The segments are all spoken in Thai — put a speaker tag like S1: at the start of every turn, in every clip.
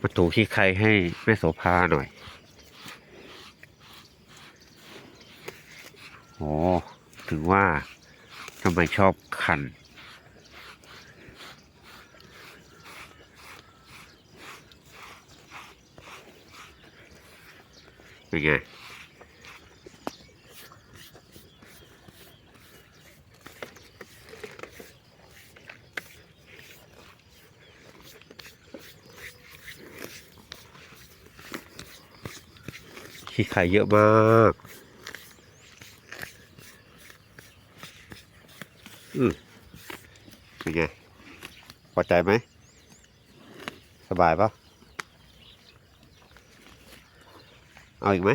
S1: ประตูขี้ใครให้แม่โสภาหน่อย โอ้ถึงว่าทำไมชอบขัน เป็นไง ขี้ไข่เยอะมาก อืมเป็นไงพอใจไหม สบายปะเอาอีกไหม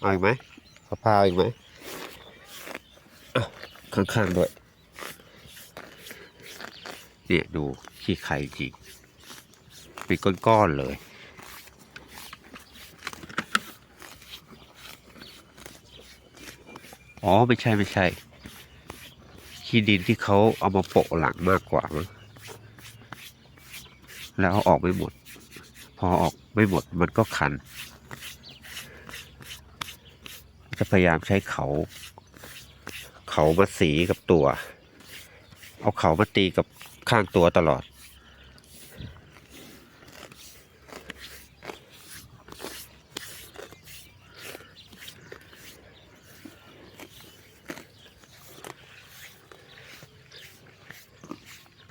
S1: เอาอีกไหมพาพาเอาอีกไหมข้างๆด้วย เนี่ย ดูขี้ไข่จริงเป็นก้อนๆเลย อ๋อไม่ใช่ไม่ใช่ขี้ดินที่เขาเอามาโปะหลังมากกว่ามั้งแล้วอออกไม่หมด พอออกไม่หมดมันก็คัน จะพยายามใช้เขา เขามาสีกับตัว เอาเขามาตีกับข้างตัวตลอด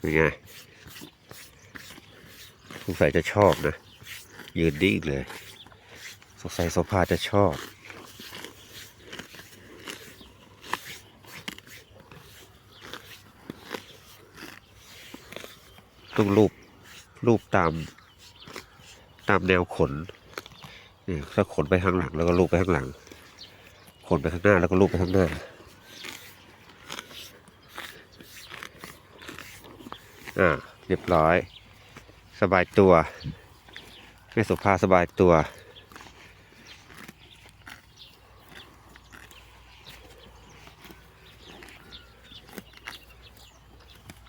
S1: เป็นไงสงสัยจะชอบนะ ยืนนิ่งเลยสงสัยโซฟาจะชอบต้องรูปรูปตาม ตามแนวขนนี่ถ้าขนไปข้างหลังแล้วก็รูปไปข้างหลัง ขนไปข้างหน้าแล้วก็รูปไปข้างหน้า อ่าเรียบร้อย สบายตัวแม่สุภาสบายตัว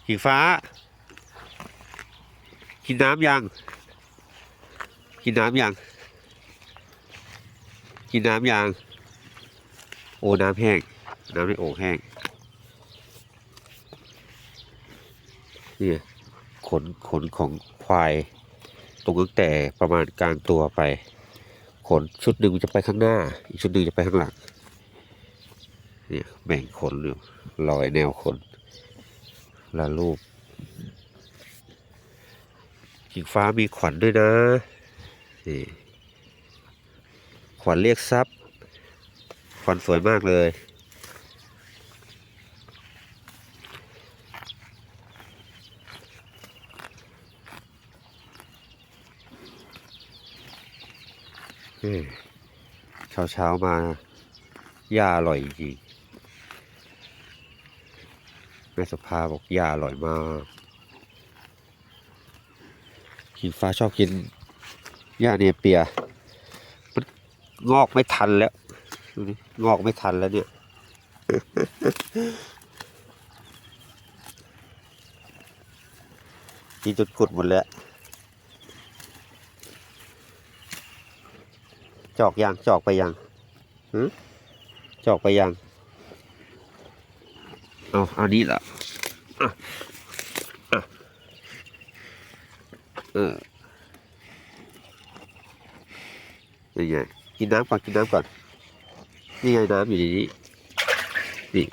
S1: หิงฟ้า กินน้ำยัง กินน้ำยัง กินน้ำยัง โอ้น้ำแห้ง น้ำในโอ่งแห้ง นี่ขนขนของควายตรงตั้งแต่ประมาณกลางตัวไป ขนชุดหนึ่งจะไปข้างหน้า อีกชุดหนึ่งจะไปข้างหลังเนี่ยแบ่งขนอยู่ลอยแนวขนละรูปกิ่งฟ้ามีขวัญด้วยนะนี่ขวัญเรียกทรัพย์ขวัญสวยมากเลย เช้าเช้ามาหญ้าอร่อยจริงแม่สภาบอกหญ้าอร่อยมากหินฟ้าชอบกินหญ้าเนเปียมันงอกไม่ทันแล้วดูดิงอกไม่ทันแล้วเนี่ยกินจนกุดหมดแล้ว จอกยังจอกไปยังหืจอกไปยังเอาอันนี้ละอะอะเออนี่ไงกินน้ำก่อนกินน้ำก่อนนี่ไงน้ำอยู่ในนี้นี่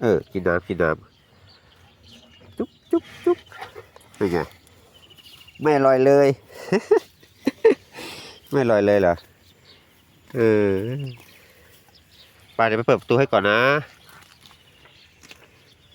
S1: เออ กินน้ำกินน้ำจุ๊บจุ๊บจุ๊บเป็นไงไม่อร่อยเลย ไม่ลอยเลยเหรอ เออไปเดี๋ยวไปเปิดประตูให้ก่อนนะ